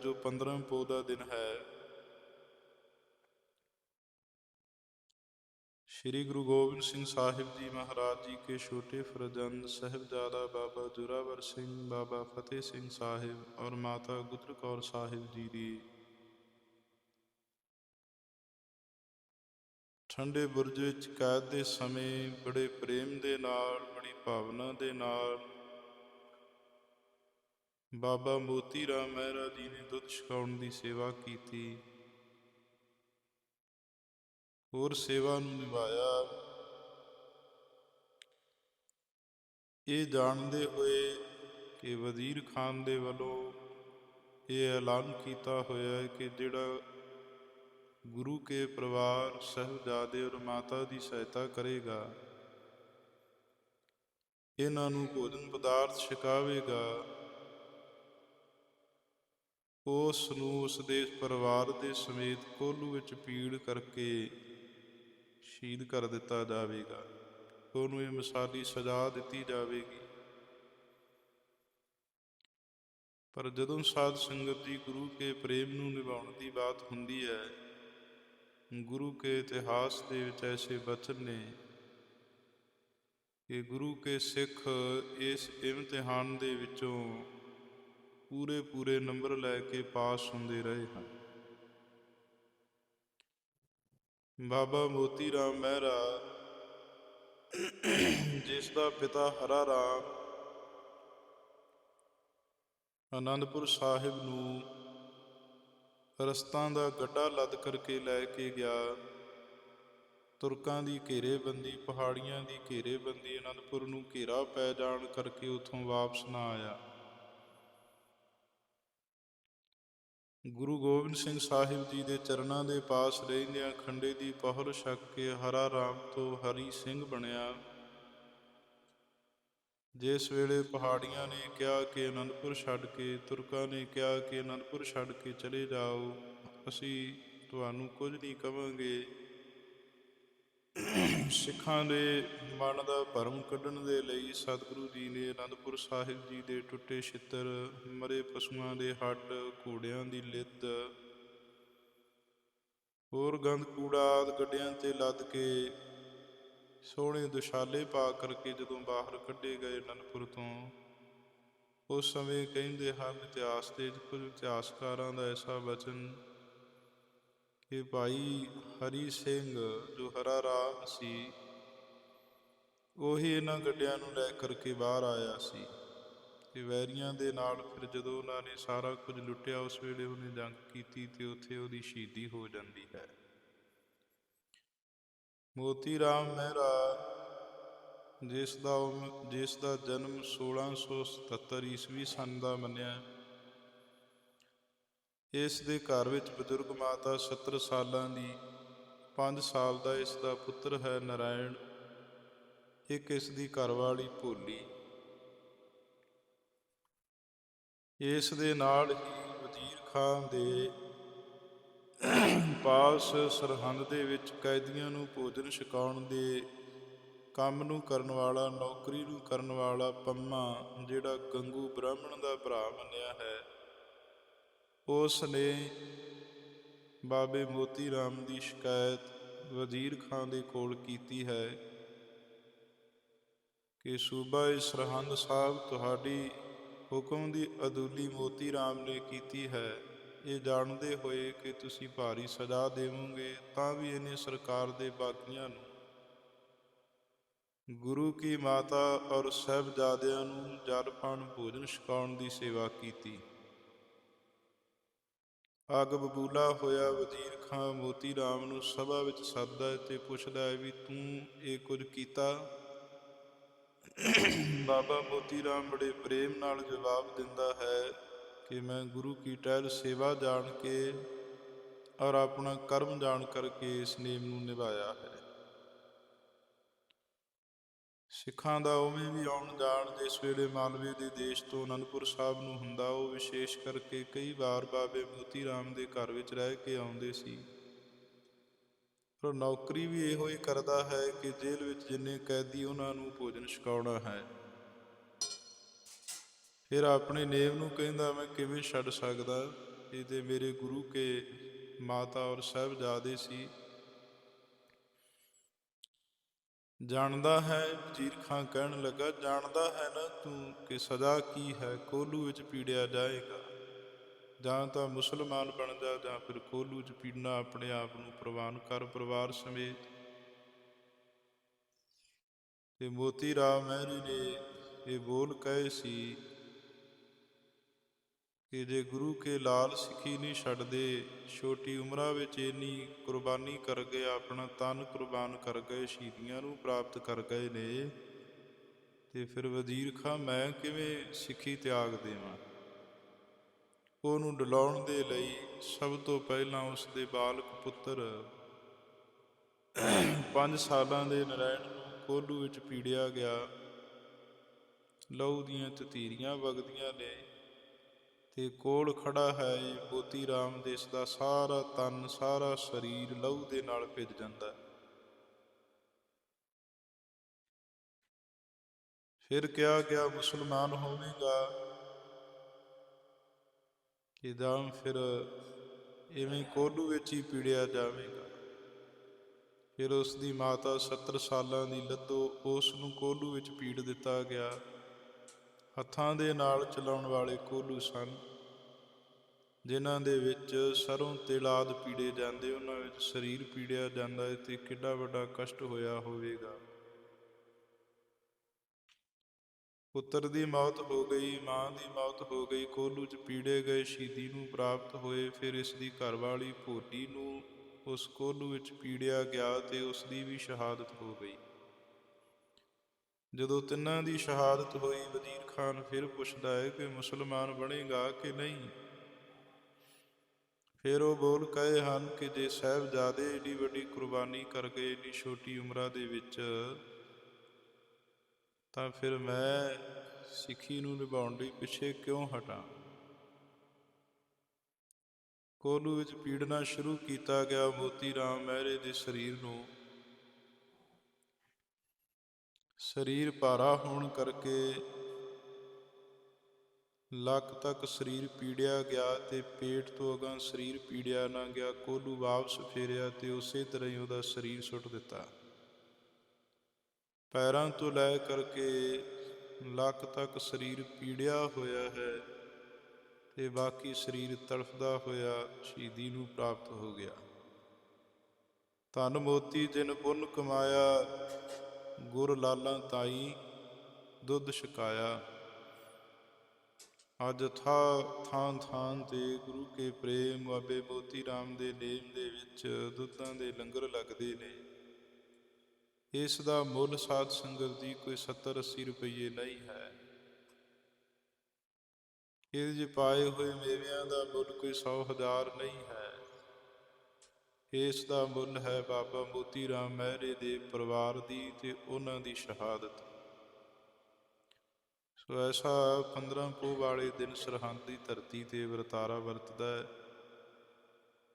ਜੋ 15 ਪੋਹ ਦਾ ਦਿਨ ਹੈ। ਸ੍ਰੀ ਗੁਰੂ ਗੋਬਿੰਦ ਸਿੰਘ ਸਾਹਿਬ ਜੀ ਮਹਾਰਾਜ ਜੀ ਕੇ ਛੋਟੇ ਫਰਜ਼ੰਦ ਸਹਿਬਜ਼ਾਦਾ ਬਾਬਾ ਜੁਰਾਵਰ ਸਿੰਘ, ਬਾਬਾ ਫਤਿਹ ਸਿੰਘ ਸਾਹਿਬ ਔਰ ਮਾਤਾ ਗੁਜਰ ਕੌਰ ਸਾਹਿਬ ਜੀ ਦੀ ਠੰਡੇ ਬੁਰਜ ਵਿੱਚ ਕੈਦ ਦੇ ਸਮੇਂ ਬੜੇ ਪ੍ਰੇਮ ਦੇ ਨਾਲ, ਬੜੀ ਭਾਵਨਾ ਦੇ ਨਾਲ ਬਾਬਾ ਮੋਤੀ ਰਾਮ ਮਹਿਰਾ ਜੀ ਨੇ ਦੁੱਧ ਛਕਾਉਣ ਦੀ ਸੇਵਾ ਕੀਤੀ। ਹੋਰ ਸੇਵਾ ਨੂੰ ਨਿਭਾਇਆ। ਇਹ ਜਾਣਦੇ ਹੋਏ ਕਿ ਵਜ਼ੀਰ ਖਾਨ ਦੇ ਵੱਲੋਂ ਇਹ ਐਲਾਨ ਕੀਤਾ ਹੋਇਆ ਹੈ ਕਿ ਜਿਹੜਾ ਗੁਰੂ ਕੇ ਪਰਿਵਾਰ ਸਹਿਬਜ਼ਾਦੇ ਔਰ ਮਾਤਾ ਦੀ ਸਹਾਇਤਾ ਕਰੇਗਾ, ਇਹਨਾਂ ਨੂੰ ਭੋਜਨ ਪਦਾਰਥ ਛਕਾਵੇਗਾ। ਉਸ ਨੂੰ ਉਸ ਦੇ ਪਰਿਵਾਰ ਦੇ ਸਮੇਤ ਕੋਲੂ ਵਿੱਚ ਪੀੜ ਕਰਕੇ ਸ਼ਹੀਦ ਕਰ ਦਿੱਤਾ ਜਾਵੇਗਾ। ਉਹਨੂੰ ਇਹ ਮਿਸਾਲੀ ਸਜ਼ਾ ਦਿੱਤੀ ਜਾਵੇਗੀ। ਪਰ ਜਦੋਂ ਸਾਧ ਸੰਗਤ ਦੀ ਗੁਰੂ ਕੇ ਪ੍ਰੇਮ ਨੂੰ ਨਿਭਾਉਣ ਦੀ ਬਾਤ ਹੁੰਦੀ ਹੈ, ਗੁਰੂ ਕੇ ਇਤਿਹਾਸ ਦੇ ਵਿੱਚ ਐਸੇ ਬਚਨ ਨੇ ਕਿ ਗੁਰੂ ਕੇ ਸਿੱਖ ਇਸ ਇਮਤਿਹਾਨ ਦੇ ਵਿੱਚੋਂ ਪੂਰੇ ਪੂਰੇ ਨੰਬਰ ਲੈ ਕੇ ਪਾਸ ਹੁੰਦੇ ਰਹੇ ਹਨ ਬਾਬਾ ਮੋਤੀ ਰਾਮ ਮਹਿਰਾ ਜਿਸ ਦਾ ਪਿਤਾ ਹਰਾ ਰਾਮ ਆਨੰਦਪੁਰ ਸਾਹਿਬ ਨੂੰ ਰਸਤਾਂ ਦਾ ਗੱਡਾ ਲੱਦ ਕਰਕੇ ਲੈ ਕੇ ਗਿਆ। ਤੁਰਕਾਂ ਦੀ ਘੇਰੇਬੰਦੀ, ਪਹਾੜੀਆਂ ਦੀ ਘੇਰੇਬੰਦੀ, ਅਨੰਦਪੁਰ ਨੂੰ ਘੇਰਾ ਪੈ ਜਾਣ ਕਰਕੇ ਉਥੋਂ ਵਾਪਸ ਨਾ ਆਇਆ। ਗੁਰੂ ਗੋਬਿੰਦ ਸਿੰਘ ਸਾਹਿਬ ਜੀ ਦੇ ਚਰਨਾਂ ਦੇ ਪਾਸ ਰਹਿੰਦਿਆਂ ਖੰਡੇ ਦੀ ਪਹੁਲ ਛਕ ਕੇ ਹਰਾ ਰਾਮ ਤੋਂ ਹਰੀ ਸਿੰਘ ਬਣਿਆ। ਜਿਸ ਵੇਲੇ ਪਹਾੜੀਆਂ ਨੇ ਕਿਹਾ ਕਿ ਅਨੰਦਪੁਰ ਛੱਡ ਕੇ, ਤੁਰਕਾਂ ਨੇ ਕਿਹਾ ਕਿ ਅਨੰਦਪੁਰ ਛੱਡ ਕੇ ਚਲੇ ਜਾਓ, ਅਸੀਂ ਤੁਹਾਨੂੰ ਕੁਝ ਨਹੀਂ ਕਵਾਂਗੇ। ਸਿੱਖਾਂ ਦੇ ਮਨ ਦਾ ਭਰਮ ਕੱਢਣ ਦੇ ਲਈ ਸਤਿਗੁਰੂ ਜੀ ਨੇ ਅਨੰਦਪੁਰ ਸਾਹਿਬ ਜੀ ਦੇ ਟੁੱਟੇ ਛਿੱਤਰ, ਮਰੇ ਪਸ਼ੂਆਂ ਦੇ ਹੱਡ, ਘੋੜਿਆਂ ਦੀ ਲਿੱਦ ਹੋਰ ਗੰਦ ਕੂੜਾ ਆਦਿ ਗੱਡਿਆਂ ਤੇ ਲੱਦ ਕੇ ਸੋਹਣੇ ਦੁਸ਼ਾਲੇ ਪਾ ਕਰਕੇ ਜਦੋਂ ਬਾਹਰ ਕੱਢੇ ਗਏ ਅਨੰਦਪੁਰ ਤੋਂ, ਉਸ ਸਮੇਂ ਕਹਿੰਦੇ ਹਨ ਇਤਿਹਾਸ ਦੇ ਕੁਝ ਇਤਿਹਾਸਕਾਰਾਂ ਦਾ ਐਸਾ ਵਚਨ ਕਿ ਭਾਈ ਹਰੀ ਸਿੰਘ ਜੋ ਹਰਾ ਰਾਮ ਸੀ, ਉਹੀ ਇਹਨਾਂ ਗੱਡਿਆਂ ਨੂੰ ਲੈ ਕਰਕੇ ਬਾਹਰ ਆਇਆ ਸੀ। ਤੇ ਵੈਰੀਆਂ ਦੇ ਨਾਲ ਫਿਰ ਜਦੋਂ ਉਹਨਾਂ ਨੇ ਸਾਰਾ ਕੁਝ ਲੁੱਟਿਆ, ਉਸ ਵੇਲੇ ਉਹਨੇ ਜੰਗ ਕੀਤੀ ਤੇ ਉੱਥੇ ਉਹਦੀ ਸ਼ਹੀਦੀ ਹੋ ਜਾਂਦੀ ਹੈ। ਮੋਤੀ ਰਾਮ ਮਹਿਰਾ ਜਿਸ ਦਾ ਉਮ- ਜਿਸ ਦਾ ਜਨਮ 1677 ਈਸਵੀ ਸਨ ਦਾ ਮੰਨਿਆ ਇਸ ਦੇ ਘਰ ਵਿੱਚ ਬਜ਼ੁਰਗ ਮਾਤਾ 70 ਸਾਲਾਂ ਦੀ 5 ਸਾਲ ਦਾ ਇਸ ਦਾ ਪੁੱਤਰ ਹੈ ਨਰਾਇਣ। ਇੱਕ ਇਸ ਦੀ ਘਰਵਾਲੀ ਭੋਲੀ। ਇਸ ਦੇ ਨਾਲ ਹੀ ਵਜ਼ੀਰ ਖਾਨ ਦੇ ਪਾਸ ਸਰਹੰਦ ਦੇ ਵਿੱਚ ਕੈਦੀਆਂ ਨੂੰ ਭੋਜਨ ਛਕਾਉਣ ਦੇ ਕੰਮ ਨੂੰ ਕਰਨ ਵਾਲਾ, ਨੌਕਰੀ ਨੂੰ ਕਰਨ ਵਾਲਾ ਪੰਮਾ, ਜਿਹੜਾ ਗੰਗੂ ਬ੍ਰਾਹਮਣ ਦਾ ਭਰਾ ਮੰਨਿਆ ਹੈ। ਉਸ ਨੇ ਬਾਬੇ ਮੋਤੀ ਰਾਮ ਦੀ ਸ਼ਿਕਾਇਤ ਵਜ਼ੀਰ ਖਾਨ ਦੇ ਕੋਲ ਕੀਤੀ ਹੈ ਕਿ ਸੂਬਾ ਸਰਹੰਦ ਸਾਹਿਬ ਤੁਹਾਡੀ ਹੁਕਮ ਦੀ ਅਦੂਲੀ ਮੋਤੀ ਰਾਮ ਨੇ ਕੀਤੀ ਹੈ। ਇਹ ਜਾਣਦੇ ਹੋਏ ਕਿ ਤੁਸੀਂ ਭਾਰੀ ਸਜ਼ਾ ਦੇਵੋਗੇ, ਤਾਂ ਵੀ ਇਹਨੇ ਸਰਕਾਰ ਦੇ ਬਾਕੀਆਂ ਨੂੰ ਗੁਰੂ ਕੀ ਮਾਤਾ ਔਰ ਸਹਿਬਜ਼ਾਦਿਆਂ ਨੂੰ ਜਲ ਪਾਣ ਭੋਜਨ ਛਕਾਉਣ ਦੀ ਸੇਵਾ ਕੀਤੀ। ਅੱਗ ਬਬੂਲਾ ਹੋਇਆ, ਵਜ਼ੀਰ ਖਾਂ ਮੋਤੀ ਰਾਮ ਨੂੰ ਸਭਾ ਵਿੱਚ ਸੱਦਦਾ ਹੈ ਤੇ ਪੁੱਛਦਾ ਹੈ ਵੀ ਤੂੰ ਇਹ ਕੁਝ ਕੀਤਾ? ਬਾਬਾ ਮੋਤੀ ਰਾਮ ਬੜੇ ਪ੍ਰੇਮ ਨਾਲ ਜਵਾਬ ਦਿੰਦਾ ਹੈ ਕਿ ਮੈਂ ਗੁਰੂ ਕੀ ਟਹਿਲ ਸੇਵਾ ਜਾਣ ਕੇ ਔਰ ਆਪਣਾ ਕਰਮ ਜਾਣ ਕਰਕੇ ਇਸ ਨੇਮ ਨੂੰ ਨਿਭਾਇਆ ਹੈ। ਸਿੱਖਾਂ ਦਾ ਉਵੇਂ ਵੀ ਆਉਣ ਜਾਣ ਜਿਸ ਵੇਲੇ ਮਾਲਵੇ ਦੇ ਦੇਸ਼ ਤੋਂ ਅਨੰਦਪੁਰ ਸਾਹਿਬ ਨੂੰ ਹੁੰਦਾ, ਉਹ ਵਿਸ਼ੇਸ਼ ਕਰਕੇ ਕਈ ਵਾਰ ਬਾਬੇ ਮੋਤੀ ਰਾਮ ਦੇ ਘਰ ਵਿੱਚ ਰਹਿ ਕੇ ਆਉਂਦੇ ਸੀ। ਪਰ ਨੌਕਰੀ ਵੀ ਇਹੋ ਹੀ ਕਰਦਾ ਹੈ ਕਿ ਜੇਲ੍ਹ ਵਿੱਚ ਜਿੰਨੇ ਕੈਦੀ ਉਹਨਾਂ ਨੂੰ ਭੋਜਨ ਛਕਾਉਣਾ ਹੈ। ਫਿਰ ਆਪਣੇ ਨੇਮ ਨੂੰ ਕਹਿੰਦਾ, ਮੈਂ ਕਿਵੇਂ ਛੱਡ ਸਕਦਾ? ਇਹ ਤੇ ਮੇਰੇ ਗੁਰੂ ਕੇ ਮਾਤਾ ਔਰ ਸਾਹਿਬਜ਼ਾਦੇ ਸੀ। ਜਾਣਦਾ ਹੈ, ਵਜ਼ੀਰ ਖਾਂ ਕਹਿਣ ਲੱਗਾ, ਜਾਣਦਾ ਹੈ ਨਾ ਤੂੰ ਕਿ ਸਜ਼ਾ ਕੀ ਹੈ? ਕੋਲੂ ਵਿੱਚ ਪੀੜਿਆ ਜਾਏਗਾ। ਜਾਂ ਤਾਂ ਮੁਸਲਮਾਨ ਬਣ ਜਾ, ਜਾਂ ਫਿਰ ਕੋਲੂ 'ਚ ਪੀੜਨਾ ਆਪਣੇ ਆਪ ਨੂੰ ਪ੍ਰਵਾਨ ਕਰ ਪਰਿਵਾਰ ਸਮੇਤ। ਤੇ ਮੋਤੀ ਰਾਮ ਮਹਿਰੀ ਨੇ ਇਹ ਬੋਲ ਕਹੇ ਸੀ ਕਿ ਜੇ ਗੁਰੂ ਕੇ ਲਾਲ ਸਿੱਖੀ ਨਹੀਂ ਛੱਡਦੇ। ਛੋਟੀ ਉਮਰਾਂ ਵਿੱਚ ਇੰਨੀ ਕੁਰਬਾਨੀ ਕਰ ਗਏ, ਆਪਣਾ ਤਨ ਕੁਰਬਾਨ ਕਰ ਗਏ, ਸ਼ਹੀਦੀਆਂ ਨੂੰ ਪ੍ਰਾਪਤ ਕਰ ਗਏ ਨੇ। ਤੇ ਫਿਰ ਵਜ਼ੀਰ ਖਾਂ, ਮੈਂ ਕਿਵੇਂ ਸਿੱਖੀ ਤਿਆਗ ਦੇਵਾਂ? ਉਹਨੂੰ ਡਲਾਉਣ ਦੇ ਲਈ ਸਭ ਤੋਂ ਪਹਿਲਾਂ ਉਸ ਦੇ ਬਾਲਕ ਪੁੱਤਰ 5 ਸਾਲਾਂ ਦੇ ਨਰਾਇਣ ਨੂੰ ਕੋਲੂ ਵਿੱਚ ਪੀੜਿਆ ਗਿਆ। ਲਹੂ ਦੀਆਂ ਤਤੀਰੀਆਂ ਵਗਦੀਆਂ ਨੇ। ਤੇ ਕੋਲ ਖੜਾ ਹੈ ਇਹ ਮੋਤੀ ਰਾਮ ਦੇਸ ਦਾ ਸਾਰਾ ਤਨ, ਸਾਰਾ ਸਰੀਰ ਲਹੂ ਦੇ ਨਾਲ ਭਿੱਜ ਜਾਂਦਾ ਹੈ। ਫਿਰ ਕਿਹਾ ਗਿਆ, ਮੁਸਲਮਾਨ ਹੋਵੇਗਾ? ਕਿ ਦਾਮ ਫਿਰ ਇਵੇਂ ਕੋਲੂ ਵਿੱਚ ਹੀ ਪੀੜਿਆ ਜਾਵੇਗਾ। ਫਿਰ ਉਸ ਦੀ ਮਾਤਾ 70 ਸਾਲਾਂ ਦੀ ਲੱਦੋ ਉਸ ਨੂੰ ਕੋਲੂ ਵਿੱਚ ਪੀੜ ਦਿੱਤਾ ਗਿਆ। ਹੱਥਾਂ ਦੇ ਨਾਲ ਚਲਾਉਣ ਵਾਲੇ ਕੋਲੂ ਸਨ, ਜਿਨ੍ਹਾਂ ਦੇ ਵਿੱਚ ਸਰੋਂ ਤੇ ਲਾਦ ਪੀੜੇ ਜਾਂਦੇ, ਉਹਨਾਂ ਵਿੱਚ ਸਰੀਰ ਪੀੜਿਆ ਜਾਂਦਾ ਹੈ ਤੇ ਕਿੰਨਾ ਵੱਡਾ ਕਸ਼ਟ ਹੋਇਆ ਹੋਵੇਗਾ। ਪੁੱਤਰ ਦੀ ਮੌਤ ਹੋ ਗਈ, ਮਾਂ ਦੀ ਮੌਤ ਹੋ ਗਈ, ਕੋਲੂ ਚ ਪੀੜੇ ਗਏ, ਸ਼ਹੀਦੀ ਨੂੰ ਪ੍ਰਾਪਤ ਹੋਏ, ਫਿਰ ਇਸ ਦੀ ਘਰਵਾਲੀ ਭੋਟੀ ਨੂੰ ਉਸ ਕੋਲੂ ਵਿੱਚ ਪੀੜਿਆ ਗਿਆ ਤੇ ਉਸ ਦੀ ਵੀ ਸ਼ਹਾਦਤ ਹੋ ਗਈ। ਜਦੋਂ ਤਿੰਨਾਂ ਦੀ ਸ਼ਹਾਦਤ ਹੋਈ, ਵਜ਼ੀਰ ਖਾਨ ਫਿਰ ਪੁੱਛਦਾ ਹੈ ਕਿ ਮੁਸਲਮਾਨ ਬਣੇਗਾ ਕਿ ਨਹੀਂ? ਫਿਰ ਉਹ ਬੋਲ ਕਹੇ ਹਨ ਕਿ ਜੇ ਸਾਹਿਬਜ਼ਾਦੇ ਏਡੀ ਵੱਡੀ ਕੁਰਬਾਨੀ ਕਰ ਗਏ ਏਡੀ ਛੋਟੀ ਉਮਰਾਂ ਦੇ ਵਿੱਚ ਤਾਂ ਫਿਰ ਮੈਂ ਸਿੱਖੀ ਨੂੰ ਨਿਭਾਉਣ ਲਈ ਪਿੱਛੇ ਕਿਉਂ ਹਟਾਂ? ਕੋਲੂ ਵਿੱਚ ਪੀੜਨਾ ਸ਼ੁਰੂ ਕੀਤਾ ਗਿਆ ਮੋਤੀ ਰਾਮ ਮਹਿਰੇ ਦੇ ਸਰੀਰ ਨੂੰ। ਸਰੀਰ ਭਾਰਾ ਹੋਣ ਕਰਕੇ ਲੱਕ ਤੱਕ ਸਰੀਰ ਪੀੜਿਆ ਗਿਆ ਤੇ ਪੇਟ ਤੋਂ ਅਗਾਂ ਸਰੀਰ ਪੀੜਿਆ ਨਾ ਗਿਆ, ਕੋਲੂ ਵਾਪਸ ਫੇਰਿਆ ਤੇ ਉਸੇ ਤਰ੍ਹਾਂ ਹੀ ਉਹਦਾ ਸਰੀਰ ਸੁੱਟ ਦਿੱਤਾ। ਪੈਰਾਂ ਤੋਂ ਲੈ ਕਰਕੇ ਲੱਕ ਤੱਕ ਸਰੀਰ ਪੀੜਿਆ ਹੋਇਆ ਹੈ ਤੇ ਬਾਕੀ ਸਰੀਰ ਤੜਫਦਾ ਹੋਇਆ ਸ਼ਹੀਦੀ ਨੂੰ ਪ੍ਰਾਪਤ ਹੋ ਗਿਆ। ਧਨ ਮੋਤੀ ਜਿਨ ਪੁੰਨ ਕਮਾਇਆ ਗੁਰ ਲਾਲਾਂ ਤਾਈ ਦੁੱਧ ਛਕਾਇਆ। ਅੱਜ ਥਾ, ਥਾਂ ਥਾਂ ਤੇ ਗੁਰੂ ਕੇ ਪ੍ਰੇਮ, ਬਾਬੇ ਮੋਤੀ ਰਾਮ ਦੇ ਨੇਮ ਦੇ ਵਿੱਚ ਦੁੱਧਾਂ ਦੇ ਲੰਗਰ ਲੱਗਦੇ ਨੇ। ਇਸ ਦਾ ਮੁੱਲ ਸਾਧ ਸੰਗਤ ਦੀ ਕੋਈ 70 80 ਰੁਪਏ ਨਹੀਂ ਹੈ। ਇਹਦੇ 'ਚ ਪਾਏ ਹੋਏ ਮੇਵਿਆਂ ਦਾ ਮੁੱਲ ਕੋਈ 100 ਹਜ਼ਾਰ ਨਹੀਂ ਹੈ। ਇਸ ਦਾ ਮੁੱਲ ਹੈ ਬਾਬਾ ਮੋਤੀ ਰਾਮ ਮਹਿਰੇ ਦੇ ਪਰਿਵਾਰ ਦੀ ਤੇ ਉਹਨਾਂ ਦੀ ਸ਼ਹਾਦਤ। ਸੋ ਐਸਾ 15 ਪੋਹ ਵਾਲੇ ਦਿਨ ਸਰਹੰਦ ਦੀ ਧਰਤੀ ਤੇ ਵਰਤਾਰਾ ਵਰਤਦਾ ਹੈ।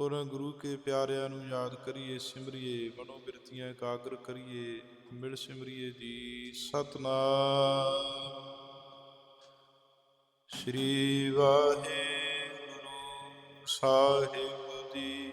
ਉਹਨਾਂ ਗੁਰੂ ਕੇ ਪਿਆਰਿਆਂ ਨੂੰ ਯਾਦ ਕਰੀਏ, ਸਿਮਰਿਏ ਮਨੋ ਬਿਰਤੀਆਂ ਇਕਾਗਰ ਕਰੀਏ, ਮਿਲ ਸਿਮਰਿਏ ਜੀ, ਸਤਨਾਮ। ਸ੍ਰੀ ਵਾਹਿਗੁਰੂ ਸਾਹਿਬ ਜੀ।